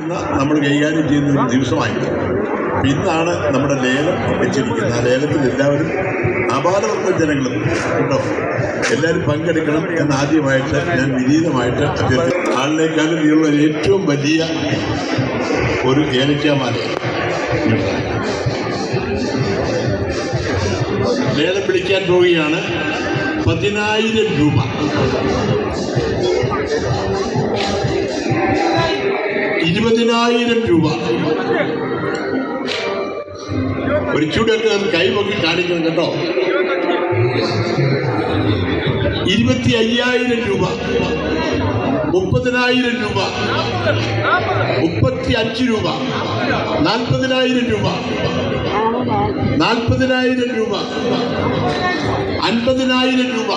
ഇന്ന് നമ്മൾ കൈകാര്യം ചെയ്യുന്ന ഒരു ദിവസമായി ഇന്നാണ് നമ്മുടെ ലേലം വെച്ചിരിക്കുന്നത്. ആ ലേലത്തിൽ എല്ലാവരും അപാരവർഗ ജനങ്ങളും കേട്ടോ എല്ലാവരും പങ്കെടുക്കണം എന്ന് ആദ്യമായിട്ട് ഞാൻ വിനീതമായിട്ട് അഭ്യർത്ഥിക്കും ആളിനേക്കാളും നീളുള്ള ഏറ്റവും വലിയ ഒരു ഏലക്കാമാല ലേലം പിടിക്കാൻ പോവുകയാണ് പതിനായിരം രൂപ. ഇരുപതിനായിരം രൂപ. ഒരു ചൂടൊക്കെ കൈപൊക്കി കാണിക്കണം കേട്ടോ. ഇരുപത്തി അയ്യായിരം രൂപ. മുപ്പതിനായിരം രൂപ. മുപ്പത്തി അഞ്ച് രൂപ. നാൽപ്പതിനായിരം രൂപ. നാൽപ്പതിനായിരം രൂപ. അൻപതിനായിരം രൂപ.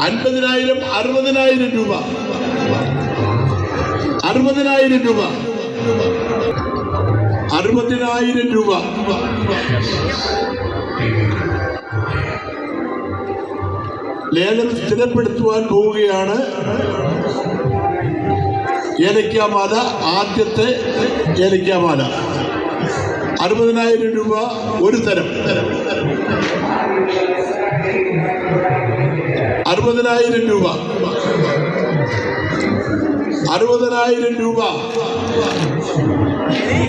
അൻപതിനായിരം അറുപതിനായിരം രൂപ. അറുപതിനായിരം രൂപ. അറുപതിനായിരം രൂപ. ലേലം സ്ഥിരപ്പെടുത്തുവാൻ പോവുകയാണ്. ഏലക്കാമാല ആദ്യത്തെ ഏലക്കാമാല അറുപതിനായിരം രൂപ ഒരു തരം. അറുപതിനായിരം രൂപ. അറുപതിനായിരം രൂപ.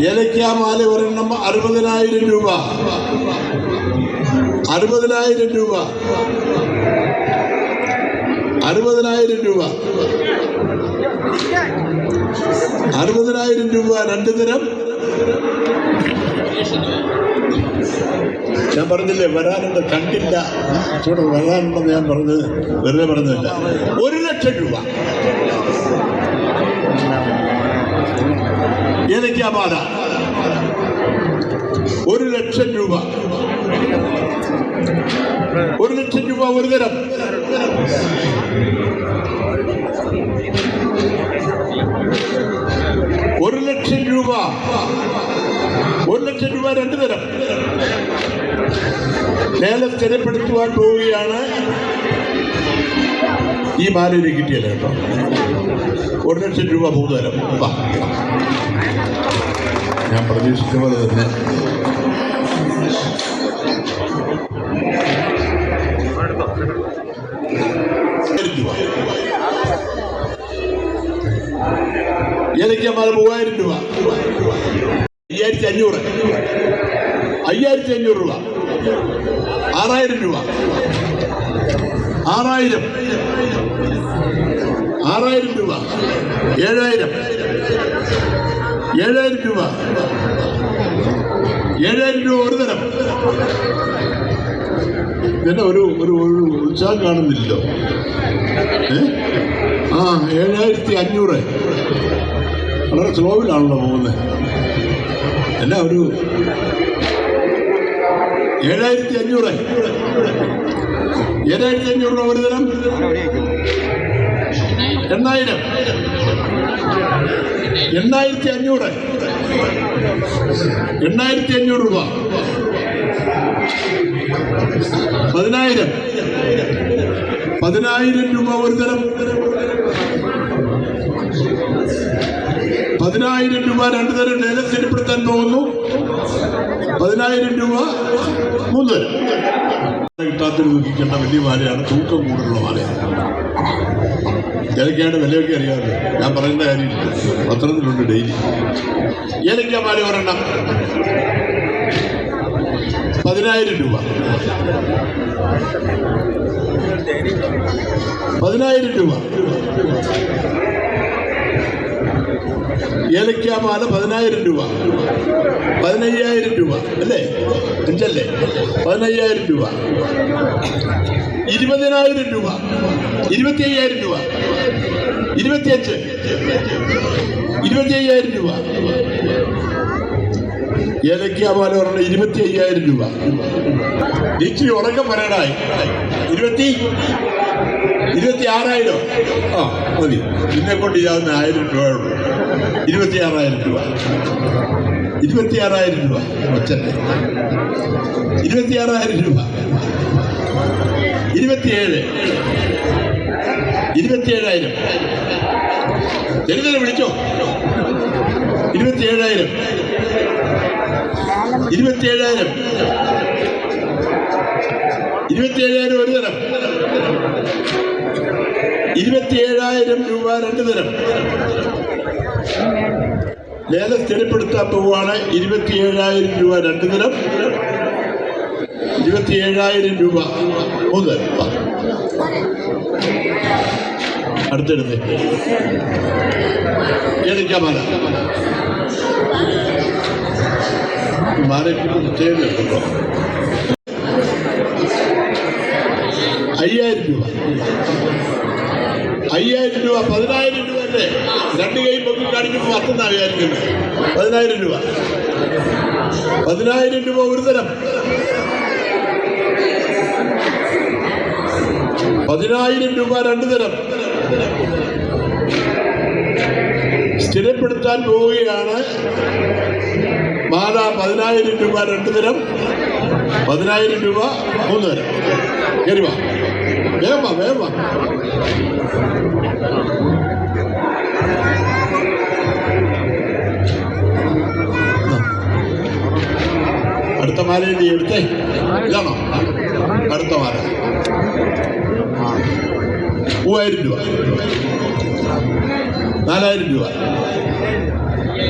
ഏലക്കാമാല ഒരെണ്ണം അറുപതിനായിരം രൂപ. അറുപതിനായിരം രൂപ. അറുപതിനായിരം രൂപ. അറുപതിനായിരം രൂപ രണ്ടു തരം. ഞാൻ പറഞ്ഞില്ലേ വരാനുണ്ട് കണ്ടില്ല. ചൂട് വരാനുണ്ടെന്ന് ഞാൻ പറഞ്ഞത് വെറുതെ പറഞ്ഞില്ല ഒരു ലക്ഷം രൂപ. ഏതൊക്കെയാ പാത ഒരു ലക്ഷം രൂപ ഒരു ലക്ഷം രൂപ ഒരു തരം ഒരു ലക്ഷം രൂപ ഒരു ലക്ഷം രൂപ രണ്ട് തരം ലേലം സ്ഥിരപ്പെടുത്തുവാൻ പോവുകയാണ്. ഈ മാലയിൽ കിട്ടിയല്ലോ കേട്ടോ. ഒരു ലക്ഷം രൂപ മൂന്ന് വാ. ഞാൻ പ്രതീക്ഷിച്ച പോലെ തന്നെ. എനിക്ക് മൂവായിരം രൂപ. അയ്യായിരത്തി അഞ്ഞൂറ്. അയ്യായിരത്തി അഞ്ഞൂറ് രൂപ. ആറായിരം രൂപ. ആറായിരം. ആറായിരം രൂപ. ഏഴായിരം. ഏഴായിരം രൂപ. ഏഴായിരം രൂപ ഒരു തരം. പിന്നെ ഒരു ഒരു ഉത്സാഹം കാണുന്നില്ലല്ലോ. ആ ഏഴായിരത്തി അഞ്ഞൂറ്. വളരെ സ്ലോവിലാണല്ലോ പോകുന്നത്. എന്നാ ഒരു ഏഴായിരത്തി അഞ്ഞൂറ്. ഏഴായിരത്തി അഞ്ഞൂറ് രൂപ ഒരു തരം? എണ്ണായിരം എണ്ണായിരത്തി അഞ്ഞൂറ് എണ്ണായിരത്തി അഞ്ഞൂറ് രൂപ. പതിനായിരം. പതിനായിരം രൂപ ഒരു തരം. പതിനായിരം രൂപ രണ്ടു തരം ലേലം സ്ഥിരപ്പെടുത്താൻ പോകുന്നു. പതിനായിരം രൂപ മൂന്ന് തരം കിട്ടാത്തൊരു ദുഃഖിക്കേണ്ട വലിയ മാലയാണ് തൂക്കം കൂടുതലുള്ള മാലയാണ് ഏലക്കയുടെ വിലയൊക്കെ അറിയാറ് ഞാൻ പറയേണ്ട കാര്യമില്ല. പത്രത്തിലുണ്ട് ഡെയിലി. ഏലക്ക മാല ഒരെണ്ണം? പതിനായിരം രൂപ. പതിനായിരം രൂപ. ഏലക്കാമാല പതിനായിരം രൂപ. പതിനയ്യായിരം രൂപ അല്ലേ? അഞ്ചല്ലേ? പതിനയ്യായിരം രൂപ. ഇരുപതിനായിരം രൂപ. ഇരുപത്തി അയ്യായിരം രൂപ. ഇരുപത്തിയഞ്ച്. ഇരുപത്തി അയ്യായിരം രൂപ ഏലക്കാമാല പറഞ്ഞ ഇരുപത്തി അയ്യായിരം രൂപ. ഇച്ചിരി ഉറക്കം പറയണായി ഇരുപത്തി? ഇരുപത്തി ആറായിരം ആ മതി. ഇതിനെ കൊണ്ട് ചെയ്യാവുന്ന ആയിരം രൂപ ഉള്ളൂ ഇരുപത്തി ആറായിരം രൂപ. ഇരുപത്തി ആറായിരം രൂപ ഒച്ചന്റെ ഇരുപത്തി ആറായിരം രൂപ. ഇരുപത്തിയേഴ്. ഇരുപത്തിയേഴായിരം. ജനിതനെ വിളിച്ചോ? ഇരുപത്തിയേഴായിരം. ഇരുപത്തിയേഴായിരം. ഇരുപത്തിയേഴായിരം ഒരു തരം. ഇരുപത്തിയേഴായിരം രൂപ രണ്ട് തരം. ലേലം സ്ഥിരപ്പെടുത്താൻ പോവുകയാണ്. ഇരുപത്തിയേഴായിരം രൂപ രണ്ട് ഇരുപത്തി ഏഴായിരം രൂപ മൂന്ന്. അടുത്തെടുത്ത് ഏതൊക്കെയാ മാല? അയ്യായിരം രൂപ. അയ്യായിരം രൂപ പതിനായിരം രൂപ അല്ലേ രണ്ട് കൈ പൊക്കി കാണിക്കുമ്പോൾ പത്തെന്നാ വിചാരിക്കുന്നത് പതിനായിരം രൂപ. പതിനായിരം രൂപ ഒരു തരം. പതിനായിരം രൂപ രണ്ടു തരം. സ്ഥിരപ്പെടുത്താൻ പോവുകയാണ്. മാല പതിനായിരം രൂപ രണ്ട് തരം. പതിനായിരം രൂപ മൂന്ന് തരം. കരുവാ വാ. വേഗം മാല എഴുതി എടുത്തേ. ഇതാണോ? അടുത്ത മാല. മൂവായിരം രൂപ. നാലായിരം രൂപ.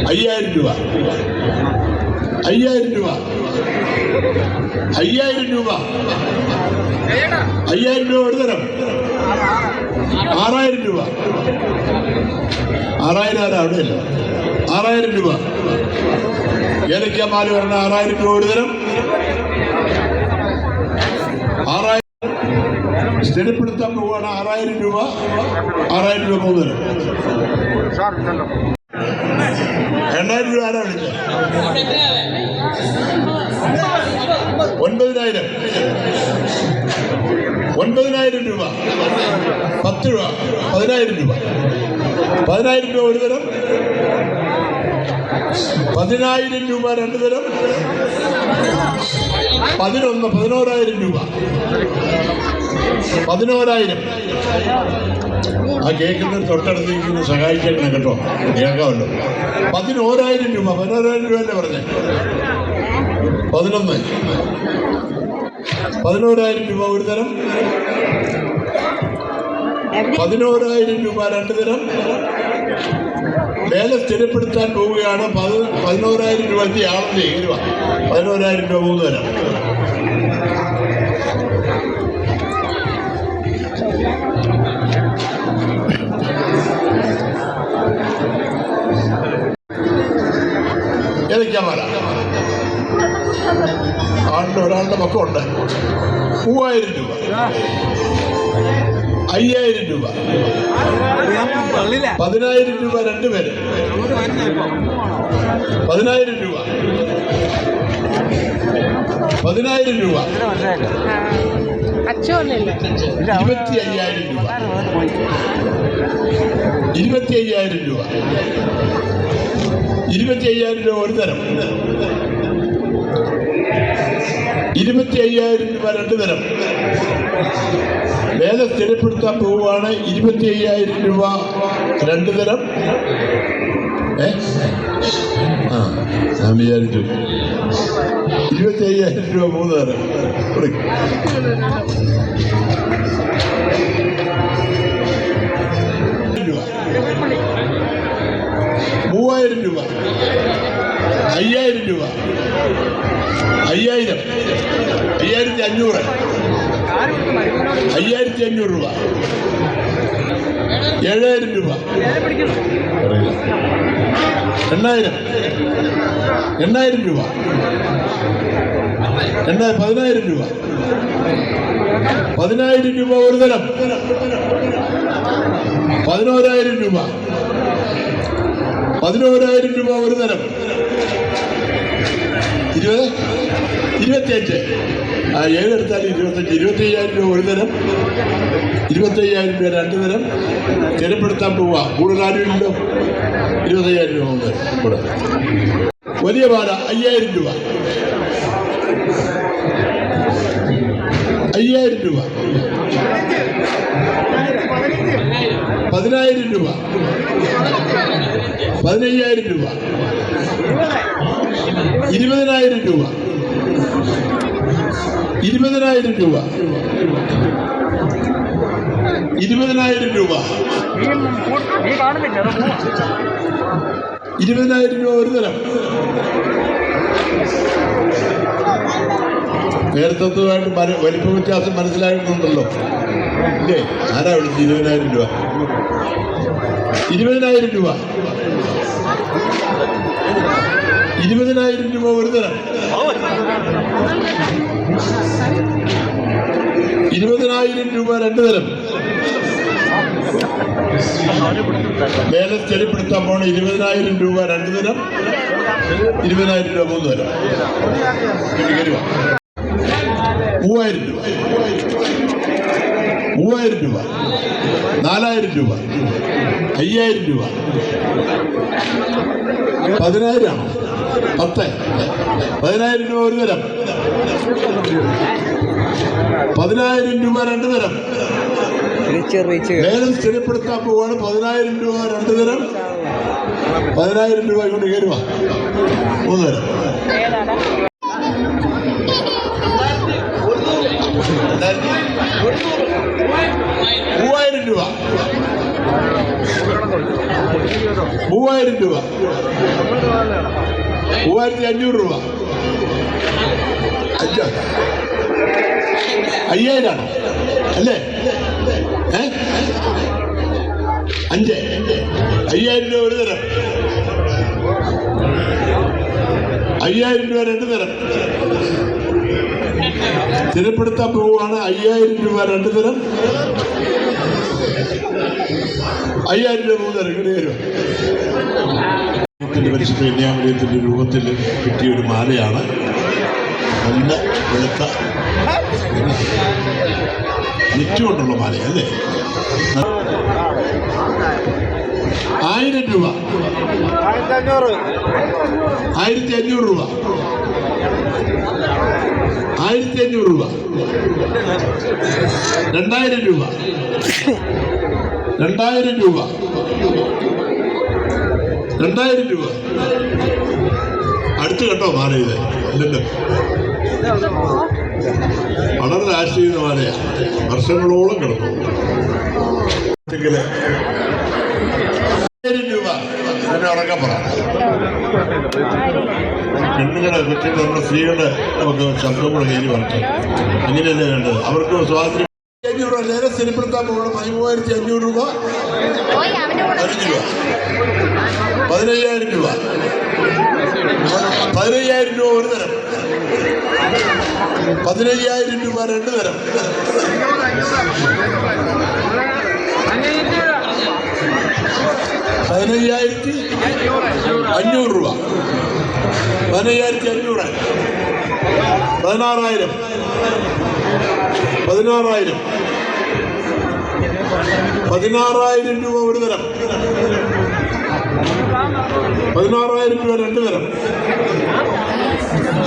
അയ്യായിരം രൂപ. അയ്യായിരം രൂപ. അയ്യായിരം രൂപ. അയ്യായിരം രൂപ ഒരു തരം? ആറായിരം രൂപ. ആറായിരം ആരാ? അവിടെയല്ല? ആറായിരം രൂപ. ഏലക്ക പാൽ വരണ ആറായിരം രൂപ ഒരു തരം. ആറായിരം സ്ഥിരപ്പെടുത്താൻ പോവുകയാണ് ആറായിരം രൂപ. ആറായിരം രൂപ മൂന്ന് തരം. രണ്ടായിരം രൂപ ആരാ വിളിച്ചത്? ഒൻപതിനായിരം. ഒൻപതിനായിരം രൂപ. പത്ത് രൂപ. പതിനായിരം രൂപ. പതിനായിരം രൂപ ഒരു തരം. പതിനായിരം രൂപ രണ്ടു തരം. പതിനൊന്ന് പതിനോരായിരം രൂപ. പതിനോരായിരം. ആ കേൾക്കുന്ന തൊട്ടടുത്ത് ഇരിക്കുന്ന സഹായിച്ചേക്കണം കേട്ടോ. കേൾക്കാമല്ലോ. പതിനോരായിരം രൂപ. പതിനോരായിരം രൂപ അല്ലേ പറഞ്ഞേ? പതിനൊന്ന്. പതിനോരായിരം രൂപ ഒരു തരം. പതിനോരായിരം രൂപ രണ്ട് തരം. വേല സ്ഥിരപ്പെടുത്താൻ പോവുകയാണ് പതി പതിനോരായിരം രൂപ എത്തി ആളല്ലേ രൂപ പതിനോരായിരം രൂപ മൂന്ന് തരാം. ഏതൊക്കെയാ ക്യാമറ? ആണ്ട് ഒരാളുടെ പക്കമുണ്ട്. മൂവായിരം രൂപ. അയ്യായിരം രൂപ. പതിനായിരം രൂപ രണ്ടുപേര് പതിനായിരം രൂപ. പതിനായിരം രൂപ. ഇരുപത്തി അയ്യായിരം രൂപ. ഇരുപത്തി അയ്യായിരം രൂപ. ഇരുപത്തി അയ്യായിരം രൂപ ഒരു തരം. ഇരുപത്തി അയ്യായിരം രൂപ രണ്ട് തരം. വേല സ്ഥിരപ്പെടുത്താൻ പോവുകയാണ്. ഇരുപത്തി അയ്യായിരം രൂപ രണ്ട് തരം. ഏ? ആ ഞാൻ വിചാരിച്ചു. ഇരുപത്തി അയ്യായിരം രൂപ മൂന്ന് തരം. മൂവായിരം രൂപ. അയ്യായിരം രൂപ. അയ്യായിരം. അയ്യായിരത്തി അഞ്ഞൂറ്. അയ്യായിരത്തി അഞ്ഞൂറ് രൂപ. ഏഴായിരം രൂപ. എണ്ണായിരം. എണ്ണായിരം രൂപ. എണ്ണ പതിനായിരം രൂപ. പതിനായിരം രൂപ ഒരു തരം. പതിനോരായിരം രൂപ. പതിനോരായിരം രൂപ ഒരു തരം. ഇരുപത്? ഇരുപത്തിയഞ്ച്. ആ ഏതെടുത്താലും ഇരുപത്തഞ്ച് ഇരുപത്തി അയ്യായിരം രൂപ ഒരു തരം ഇരുപത്തി അയ്യായിരം രൂപ രണ്ടു തരം. സ്ഥിരപ്പെടുത്താൻ പോവുക കൂടുതൽ ആരുമില്ലല്ലോ ഇരുപത്തയ്യായിരം രൂപ ഉണ്ട് ഇവിടെ. വലിയ പാല അയ്യായിരം രൂപ. അയ്യായിരം രൂപ. പതിനായിരം രൂപ. പതിനയ്യായിരം രൂപ. ഇരുപതിനായിരം രൂപ. ഇരുപതിനായിരം രൂപ. ഇരുപതിനായിരം രൂപ. ഇരുപതിനായിരം രൂപ ഒരു തരം. നേരത്തത്വമായിട്ട് വലിപ്പ വ്യത്യാസം മനസ്സിലായിട്ടുണ്ടല്ലോ. ഇല്ലേ? ആരാ വിളിച്ചത് ഇരുപതിനായിരം രൂപ? ഇരുപതിനായിരം രൂപ. ഇരുപതിനായിരം രൂപ ഒരു തരം. ഇരുപതിനായിരം രൂപ രണ്ടു തരം. ലേലം ചെളിപ്പെടുത്താൻ പോണ ഇരുപതിനായിരം രൂപ രണ്ടു തരം. ഇരുപതിനായിരം രൂപ മൂന്ന് തരം. മൂവായിരം രൂപ. മൂവായിരം രൂപ. നാലായിരം രൂപ. അയ്യായിരം രൂപ. പതിനായിരം ആണോ? പത്ത്. പതിനായിരം രൂപ ഒരു തരം. പതിനായിരം രൂപ രണ്ട് തരം. ലേലം സ്ഥിരപ്പെടുത്താൻ പോവാണ് പതിനായിരം രൂപ രണ്ട് തരം. പതിനായിരം രൂപ കൊണ്ട് കയറുക മൂന്ന് തരം. മൂവായിരം രൂപ. മൂവായിരം രൂപ. മൂവായിരത്തി അഞ്ഞൂറ് രൂപ. അഞ്ചോ? അയ്യായിരാണ് അല്ലേ? ഏ? അഞ്ച്? അയ്യായിരം രൂപ ഒരു തരം. അയ്യായിരം രൂപ രണ്ട് തരം. സ്ഥിരപ്പെടുത്താൻ പോവുകയാണ് അയ്യായിരം രൂപ രണ്ട് തരം. അയ്യായിരം രൂപ മുതൽ ഇറങ്ങേണ്ടി വരും. പരിശുദ്ധ കന്യാമലയത്തിന്റെ രൂപത്തിൽ കിട്ടിയ ഒരു മാലയാണ്. നല്ല വെളുത്ത നെറ്റുകൊണ്ടുള്ള മാല അല്ലേ? ആയിരം രൂപ. ആയിരത്തി അഞ്ഞൂറ് രൂപ. ആയിരത്തി അഞ്ഞൂറ് രൂപ. രണ്ടായിരം രൂപ. രണ്ടായിരം രൂപ. രണ്ടായിരം രൂപ. അടുത്ത് കേട്ടോ മാറിയത് ഇല്ലല്ലോ. വളരെ രാഷ്ട്രീയ മാലയാ വർഷങ്ങളോളം കിടന്നു. പെണ്ണുങ്ങളെ കുട്ടികൾ നമ്മുടെ സ്ത്രീകളുടെ നമുക്ക് ശബ്ദം കൂടെ കയറി വളർത്തും അങ്ങനെയല്ലേ വേണ്ടത്? അവർക്ക് സ്വാതന്ത്ര്യം അഞ്ഞൂറ് നേരെ സ്ഥിരപ്പെടുത്താൻ പോകണം. പതിമൂവായിരത്തി അഞ്ഞൂറ് രൂപ. പതിനഞ്ച് രൂപ. പതിനയ്യായിരം രൂപ. പതിനയ്യായിരം രൂപ ഒരു തരം. പതിനയ്യായിരം രൂപ രണ്ട് തരം. പതിനയ്യായിരത്തി അഞ്ഞൂറ് രൂപ. പതിനയ്യായിരത്തി അഞ്ഞൂറ്. പതിനാറായിരം. പതിനാറായിരം. പതിനാറായിരം രൂപ ഒരു തരം. പതിനാറായിരം രൂപ രണ്ട് തരം.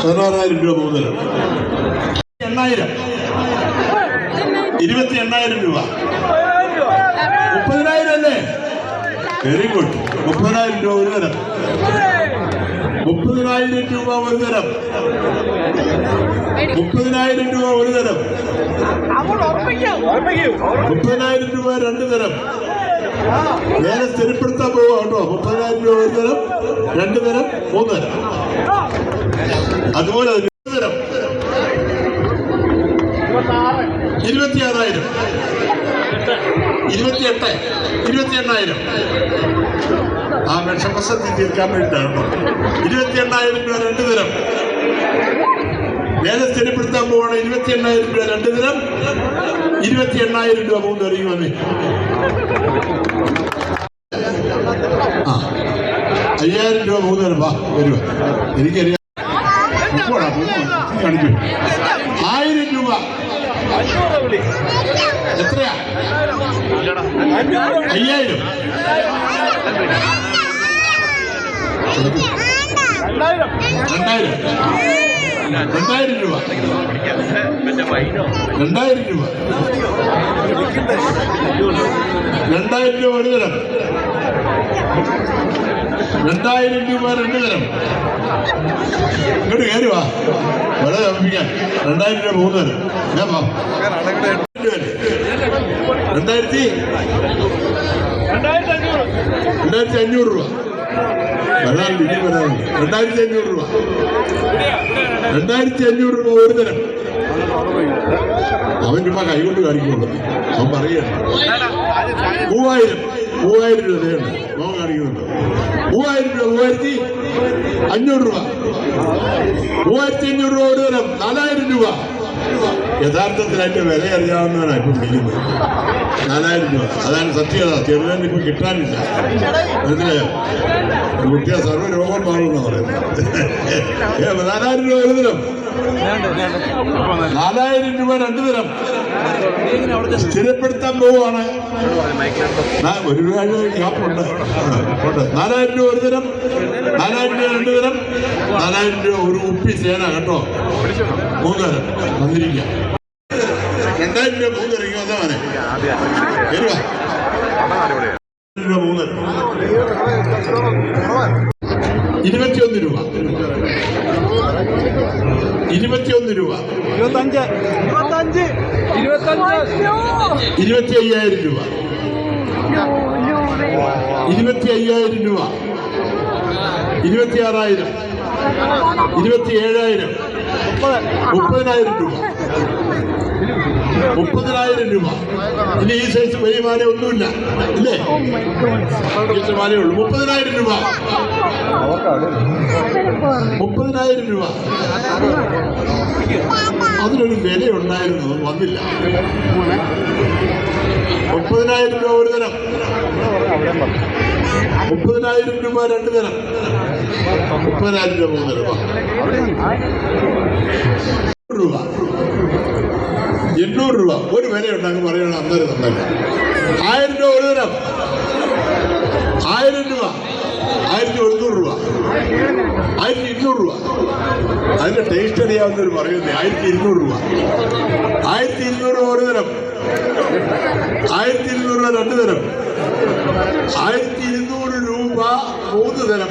പതിനാറായിരം രൂപ മൂന്ന് തരം. എണ്ണായിരം. ഇരുപത്തി എണ്ണായിരം രൂപ. മുപ്പതിനായിരം അല്ലേ? വെരി ഗുഡ് മുപ്പതിനായിരം രൂപ ഒരു തരം. മുപ്പതിനായിരം രൂപ ഒരു തരം. മുപ്പതിനായിരം രൂപ ഒരു തരം. മുപ്പതിനായിരം രൂപ രണ്ട് തരം. നേരെ സ്ഥിരപ്പെടുത്താൻ പോവുക കേട്ടോ. മുപ്പതിനായിരം രൂപ ഒരു തരം രണ്ട് തരം മൂന്ന് തരം. അതുപോലെ വിഷമസന്ധി തീർക്കാൻ വേണ്ടിയിട്ടാണ് ഇരുപത്തി എണ്ണായിരം രൂപ രണ്ട് തരം. വേല സ്ഥിരപ്പെടുത്താൻ പോവാണ് ഇരുപത്തി എണ്ണായിരം രൂപ രണ്ട് തരം. ഇരുപത്തി എണ്ണായിരം രൂപ മൂന്ന് തരം വന്നേ. ആ. അയ്യായിരം രൂപ മൂന്ന് തരം. വാ വരുക എനിക്കറിയാം. ആയിരം രൂപ. എത്രയാ? അയ്യായിരം. രണ്ടായിരം. രണ്ടായിരം. രൂപ. രണ്ടായിരം രൂപ. രണ്ടായിരം രൂപ ഒരു തരം. രണ്ടായിരം രൂപ രണ്ട് തരം. ഇങ്ങോട്ട് കയറി വാ. വളരെ തമ്പിക്കാൻ രണ്ടായിരം രൂപ മൂന്ന് തരം. ഞാൻ വാ. രണ്ടായിരത്തി രണ്ടായിരത്തി അഞ്ഞൂറ് രൂപ. വരാനുണ്ട് ഇനി വരാനുണ്ട് രണ്ടായിരത്തി അഞ്ഞൂറ് രൂപ. രണ്ടായിരത്തി അഞ്ഞൂറ് രൂപ ഒരു തരം. അവൻ ചുമ്മാ കൈകൊണ്ട് കാണിക്കുന്നുണ്ട്. അവൻ പറയാണ് മൂവായിരം. മൂവായിരം രൂപ ദയുണ്ട് അവൻ കാണിക്കുന്നുണ്ട്. മൂവായിരം രൂപ മൂവായിരത്തി അഞ്ഞൂറ് രൂപ. മൂവായിരത്തി അഞ്ഞൂറ് രൂപ ഒരു തരം. നാലായിരം രൂപ. യഥാർത്ഥത്തിൽ അതിന്റെ വില അറിയാവുന്നവനാണ് ഇപ്പം വിളിക്കുന്നത് നാലായിരം രൂപ. അതാണ് സത്യത ചെറുതാൻ ഇപ്പം കിട്ടാനില്ല. മനസ്സിലായോ? കുട്ടിയെ സർവരോഗം മാറുമെന്നാണ് മാറുമെന്ന് പറയുന്നത്. നാലായിരം രൂപ തരം നാലായിരം രൂപ രണ്ടു തരം. സ്ഥിരപ്പെടുത്താൻ പോവുകയാണ്. ഒരു രൂപ നാലായിരം രൂപ ഒരു തരം നാലായിരം രൂപ രണ്ടു തരം നാലായിരം രൂപ ഒരു ഉപ്പി ചേന കേട്ടോ. മൂന്ന് തരം തന്നിരിക്കാം രണ്ടായിരം രൂപ മൂന്ന് ഇങ്ങ് വന്നേ രൂപ മൂന്ന് ഇരുപത്തിയൊന്ന് രൂപ. ഇരുപത്തിയൊന്ന് രൂപ. ഇരുപത്തഞ്ച്. ഇരുപത്തഞ്ച്. ഇരുപത്തഞ്ച് ഇരുപത്തി അയ്യായിരം രൂപ. ഇരുപത്തി അയ്യായിരം രൂപ. ഇരുപത്തി ആറായിരം ഇരുപത്തി ഏഴായിരം മുപ്പതിനായിരം രൂപ. മുപ്പതിനായിരം രൂപ. ഇനി ഈ സൈസ് വലിയ മാല ഒന്നുമില്ല ഇങ്ങനത്തെ മാലയേ ഉള്ളൂ. മുപ്പതിനായിരം രൂപ. മുപ്പതിനായിരം രൂപ. അതിനൊരു വില ഉണ്ടായിരുന്നു വന്നില്ല. മുപ്പതിനായിരം രൂപ ഒരു തരം. മുപ്പതിനായിരം രൂപ രണ്ട് തരം. മുപ്പതിനായിരം രൂപ മൂന്ന് തരം. രൂപ. എണ്ണൂറ് രൂപ. ഒരു വിലയുണ്ട് അങ്ങ് പറയണം അന്നേരം തന്നെ ആയിരം രൂപ ഒരു തരം. ആയിരം രൂപ. ആയിരത്തി ഒരുന്നൂറ് രൂപ. ആയിരത്തി ഇരുന്നൂറ് രൂപ. അതിന്റെ ടേസ്റ്റ് അറിയാവുന്നവർ പറയുന്നത് ആയിരത്തി ഇരുന്നൂറ് രൂപ. ആയിരത്തി ഇരുന്നൂറ് രൂപ ഒരു തരം. ആയിരത്തി ഇരുന്നൂറ് രൂപ രണ്ട് തരം. ആയിരത്തി ഇരുന്നൂറ് രൂപ മൂന്ന് തരം.